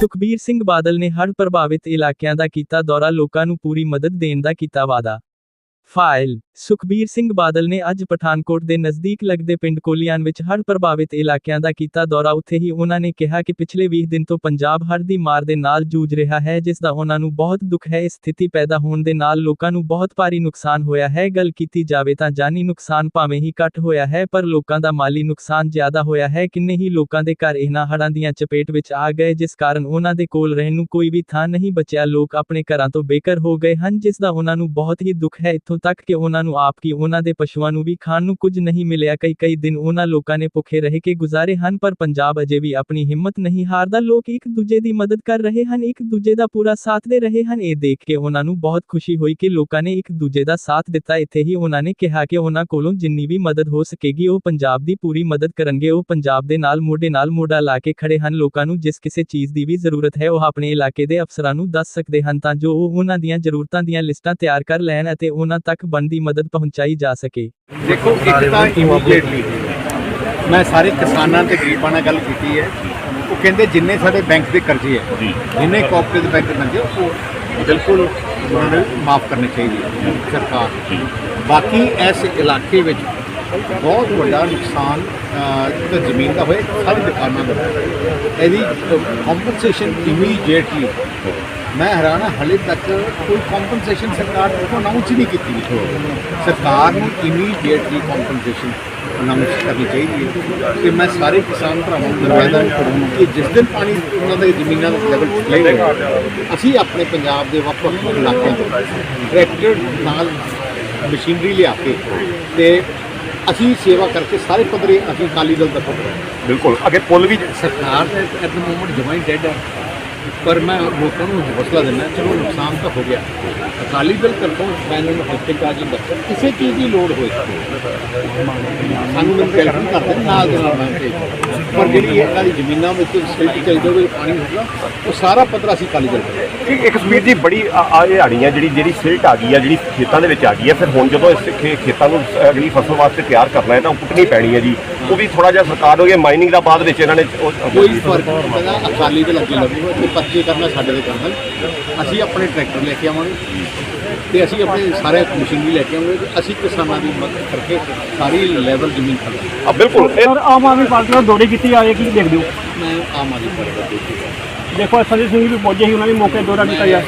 ਸੁਖਬੀਰ ਸਿੰਘ ਬਾਦਲ ਨੇ ਹੜ੍ਹ ਪ੍ਰਭਾਵਿਤ ਇਲਾਕਿਆਂ ਦਾ ਕੀਤਾ ਦੌਰਾ, ਲੋਕਾਂ ਨੂੰ ਪੂਰੀ ਮਦਦ ਦੇਣ ਦਾ ਕੀਤਾ ਵਾਅਦਾ। ਫਾਈਲ ਸੁਖਬੀਰ ਸਿੰਘ ਬਾਦਲ ਨੇ ਅੱਜ ਪਠਾਨਕੋਟ ਦੇ ਨਜ਼ਦੀਕ ਲੱਗਦੇ ਪਿੰਡ ਕੋਲੀਆਨ ਵਿੱਚ ਹੜ੍ਹ ਪ੍ਰਭਾਵਿਤ ਇਲਾਕਿਆਂ ਦਾ ਕੀਤਾ ਦੌਰਾ। ਉੱਥੇ ਹੀ ਉਹਨਾਂ ਨੇ ਕਿਹਾ ਕਿ ਪਿਛਲੇ 20 ਦਿਨ ਤੋਂ ਪੰਜਾਬ ਹੜ੍ਹ ਦੀ ਮਾਰ ਦੇ ਨਾਲ ਜੂਝ ਰਿਹਾ ਹੈ, ਜਿਸ ਦਾ ਉਹਨਾਂ ਨੂੰ ਬਹੁਤ ਦੁੱਖ ਹੈ। ਇਸ ਸਥਿਤੀ ਪੈਦਾ ਹੋਣ ਦੇ ਨਾਲ ਲੋਕਾਂ ਨੂੰ ਬਹੁਤ ਭਾਰੀ ਨੁਕਸਾਨ ਹੋਇਆ ਹੈ। ਗੱਲ ਕੀਤੀ ਜਾਵੇ ਤਾਂ ਜਾਨੀ ਨੁਕਸਾਨ ਭਾਵੇਂ ਹੀ ਘੱਟ ਹੋਇਆ ਹੈ, ਪਰ ਲੋਕਾਂ ਦਾ ਮਾਲੀ ਨੁਕਸਾਨ ਜ਼ਿਆਦਾ ਹੋਇਆ ਹੈ। ਕਿੰਨੇ ਹੀ ਲੋਕਾਂ ਦੇ ਘਰ ਇਹਨਾਂ ਹੜ੍ਹਾਂ ਦੀਆਂ ਚਪੇਟ ਵਿੱਚ ਆ ਗਏ, ਜਿਸ ਕਾਰਨ ਉਹਨਾਂ ਦੇ ਕੋਲ ਰਹਿਣ ਨੂੰ ਕੋਈ ਵੀ ਥਾਂ ਨਹੀਂ ਬਚਿਆ। ਲੋਕ ਆਪਣੇ ਘਰਾਂ ਤੋਂ ਬੇਘਰ ਹੋ ਗਏ ਹਨ, ਜਿਸ ਦਾ ਉਹਨਾਂ ਨੂੰ ਬਹੁਤ ਹੀ ਦੁੱਖ ਹੈ। ਇੱਥੋਂ ਤੱਕ ਕਿ ਉਹਨਾਂ ਨੂੰ ਆਪ ਕੀ ਉਹਨਾਂ ਦੇ ਪਸ਼ੂਆਂ ਨੂੰ ਵੀ ਖਾਣ ਨੂੰ ਕੁਝ ਨਹੀਂ ਮਿਲਿਆ। ਕਈ ਕਈ ਦਿਨ ਉਹਨਾਂ ਲੋਕਾਂ ਨੇ ਭੁੱਖੇ ਰਹਿ ਕੇ ਗੁਜ਼ਾਰੇ ਹਨ, ਪਰ ਪੰਜਾਬ ਅਜੇ ਵੀ ਆਪਣੀ ਹਿੰਮਤ ਨਹੀਂ ਹਾਰਦਾ। ਲੋਕ ਇੱਕ ਦੂਜੇ ਦੀ ਮਦਦ ਕਰ ਰਹੇ ਹਨ, ਇੱਕ ਦੂਜੇ ਦਾ ਪੂਰਾ ਸਾਥ ਦੇ ਰਹੇ ਹਨ। ਇਹ ਦੇਖ ਕੇ ਉਹਨਾਂ ਨੂੰ ਬਹੁਤ ਖੁਸ਼ੀ ਹੋਈ ਕਿ ਲੋਕਾਂ ਨੇ ਇੱਕ ਦੂਜੇ ਦਾ ਸਾਥ ਦਿੱਤਾ। ਇੱਥੇ ਹੀ ਉਹਨਾਂ ਨੇ ਕਿਹਾ ਕਿ ਉਹਨਾਂ ਕੋਲੋਂ ਜਿੰਨੀ ਵੀ ਮਦਦ ਹੋ ਸਕੇਗੀ, ਉਹ ਪੰਜਾਬ ਦੀ ਪੂਰੀ ਮਦਦ ਕਰਨਗੇ। ਉਹ ਪੰਜਾਬ ਦੇ ਨਾਲ ਮੋਢੇ ਨਾਲ ਮੋਢਾ ਲਾ ਕੇ ਖੜੇ ਹਨ। ਲੋਕਾਂ ਨੂੰ ਜਿਸ ਕਿਸੇ ਚੀਜ਼ ਦੀ ਵੀ ਜ਼ਰੂਰਤ ਹੈ, ਉਹ ਆਪਣੇ ਇਲਾਕੇ ਦੇ ਅਫਸਰਾਂ ਨੂੰ ਦੱਸ ਸਕਦੇ ਹਨ ਤਾਂ ਜੋ ਉਹ ਉਹਨਾਂ ਦੀਆਂ ਜ਼ਰੂਰਤਾਂ ਦੀਆਂ ਲਿਸਟਾਂ ਤਿਆਰ ਕਰ ਲੈਣ ਅਤੇ ਉਹਨਾਂ ਤੱਕ ਬਣਦੀ ਮਦਦ ਪਹੁੰਚਾਈ ਜਾ ਸਕੇ। ਦੇਖੋ ਇੱਕ ਤਾਂ ਇਮੀਡੀਏਟਲੀ ਮੈਂ ਸਾਰੇ ਕਿਸਾਨਾਂ ਤੇ ਗਰੀਬਾਂ ਨਾਲ ਗੱਲ ਕੀਤੀ ਹੈ। ਉਹ ਕਹਿੰਦੇ ਜਿੰਨੇ ਸਾਡੇ ਬੈਂਕ ਦੇ ਕਰਜ਼ੇ ਹੈ ਜਿੰਨੇ ਕੋਆਪਰੇਟਿਵ ਬੈਂਕ ਦੇ ਕਰਜ਼ੇ ਉਹ ਬਿਲਕੁਲ ਉਹਨਾਂ ਨੂੰ ਮਾਫ ਕਰਨੇ ਚਾਹੀਦੇ ਹੈ ਸਰਕਾਰ। ਬਾਕੀ ਇਸ ਇਲਾਕੇ ਵਿੱਚ ਬਹੁਤ ਵੱਡਾ ਨੁਕਸਾਨ ਜਿਹੜਾ ਜ਼ਮੀਨ ਦਾ ਹੋਇਆ ਸਾਰੀ ਦੁਕਾਨਾਂ ਦਾ ਹੋਇਆ। ਇਹਦੀ ਕੰਪਨਸੇਸ਼ਨ ਇਮੀਡੀਏਟਲੀ ਮੈਂ ਹੈਰਾਨ ਹਾਂ ਹਲੇ ਤੱਕ ਕੋਈ ਕੰਪਨਸੇਸ਼ਨ ਸਰਕਾਰ ਨੇ ਅਨਾਉਂਸ ਨਹੀਂ ਕੀਤੀ। ਸਰਕਾਰ ਨੂੰ ਇਮੀਡੀਏਟਲੀ ਕੰਪਨਸੇਸ਼ਨ ਅਨਾਉਂਸ ਕਰਨੀ ਚਾਹੀਦੀ ਹੈ ਤੇ ਮੈਂ ਸਾਰੇ ਕਿਸਾਨ ਭਰਾਵਾਂ ਨੂੰ ਨਿਵੇਦਨ ਕਰੂੰ ਕਿ ਜਿਸ ਦਿਨ ਪਾਣੀ ਉਹਨਾਂ ਦੇ ਜ਼ਮੀਨਾਂ ਦਾ ਲੈਵਲ ਲਏਗਾ ਅਸੀਂ ਆਪਣੇ ਪੰਜਾਬ ਦੇ ਵੱਖ ਵੱਖ ਇਲਾਕਿਆਂ ਤੋਂ ਟਰੈਕਟਰ ਨਾਲ ਮਸ਼ੀਨਰੀ ਲਿਆ ਕੇ ਤੇ ਅਸੀਂ ਸੇਵਾ ਕਰਕੇ ਸਾਰੇ ਪੱਧਰੇ ਅਸੀਂ ਅਕਾਲੀ ਦਲ ਦਾ ਪੱਧਰ ਬਿਲਕੁਲ। ਅੱਗੇ ਪੁੱਲ ਵੀ ਸਰਕਾਰ ਐਟ ਦ ਮੂਮੈਂਟ ਜਮਾਂ ਹੀ ਡੈਡ ਹੈ। ਪਰ ਮੈਂ ਲੋਕਾਂ ਨੂੰ ਹੌਸਲਾ ਦਿੰਦਾ, ਚਲੋ ਨੁਕਸਾਨ ਤਾਂ ਹੋ ਗਿਆ। ਅਕਾਲੀ ਦਲ ਤਰਫੋਂ ਮੈਂ ਇਹਨਾਂ ਨੂੰ ਹਫ਼ਤੇ ਕਾਜ ਕਿਸੇ ਚੀਜ਼ ਦੀ ਲੋੜ ਹੋਏ। ਸਾਨੂੰ ਮੈਨੂੰ ਟੈਲੀਫੋਨ ਕਰਦੇ ਨਾਲ ਦੇ ਨਾਲ ਮੈਂ ਪਰ ਜਿਹੜੀ ਇਹਨਾਂ ਦੀ ਜ਼ਮੀਨਾਂ ਵਿੱਚ ਸਿਲਟ ਚਾਹੀਦਾ ਹੋਵੇ ਪਾਣੀ ਹੋਊਗਾ ਉਹ ਸਾਰਾ ਪੱਧਰ ਅਸੀਂ ਅਕਾਲੀ ਦਲ ਕਰਾਂਗੇ ਇੱਕ ਕਸ਼ਮੀਰ ਦੀ ਬੜੀ ਆ ਇਹ ਹਾੜੀ ਆ ਜਿਹੜੀ ਜਿਹੜੀ ਸਿਲਟ ਆ ਗਈ ਆ ਜਿਹੜੀ ਖੇਤਾਂ ਦੇ ਵਿੱਚ ਆ ਗਈ ਆ ਫਿਰ ਹੁਣ ਜਦੋਂ ਇਸ ਖੇ- ਖੇਤਾਂ ਨੂੰ ਅਗਲੀ ਫਸਲ ਵਾਸਤੇ ਤਿਆਰ ਕਰਨਾ ਹੈ ਤਾਂ ਉਹ ਪੁੱਟਣੀ ਪੈਣੀ ਹੈ ਜੀ। ਉਹ ਵੀ ਥੋੜਾ ਜਿਹਾ ਸਰਕਾਰ ਹੋ ਗਈ ਮਾਈਨਿੰਗ ਦਾ ਬਾਅਦ ਵਿੱਚ ਇਹਨਾਂ ਨੇ ਉਹ- ਕੋਈ ਫ਼ਰਕ ਨਹੀਂ ਪੈਂਦਾ ਅਕਾਲੀ ਦਲ ਅੱਗੇ ਲੱਗੂਗਾ ਤੇ ਪਰਚੇ ਕਰਨਾ ਸਾਡੇ ਦੇ ਹੈ ਅਸੀਂ ਆਪਣੇ ਟਰੈਕਟਰ ਲੈ ਕੇ ਆਵਾਂਗੇ ਤੇ ਅਸੀਂ ਆਪਣੇ ਸਾਰੇ ਮਸ਼ੀਨਰੀ ਲੈ ਕੇ ਆਵਾਂਗੇ ਤੇ ਅਸੀਂ ਕਿਸਾਨਾਂ ਦੀ ਮਦਦ ਕਰਕੇ ਸਾਰੀ ਲੈਵਲ ਜ਼ਮੀਨ ਖੜਾਂਗੇ ਆ ਬਿਲਕੁਲ। ਇਹ ਸਰ ਆਮ ਆਦਮੀ ਪਾਰਟੀ ਨਾਲ ਦੌਰੇ ਕੀਤੀ ਜਾ ਰਹੀ ਹੈ ਕੀ ਦੇਖਦੇ ਹੋ? ਮੈਂ ਆਮ ਆਦਮੀ ਪਾਰਟੀ ਦਾ ਦੇਖੀ ਦੇਖੋ ਸੰਜੇ ਸਿੰਘ ਵੀ ਪਹੁੰਚੇ ਸੀ ਉਹਨਾਂ ਨੇ ਮੌਕੇ ਦੌਰਾ ਕੀਤਾ ਜਾ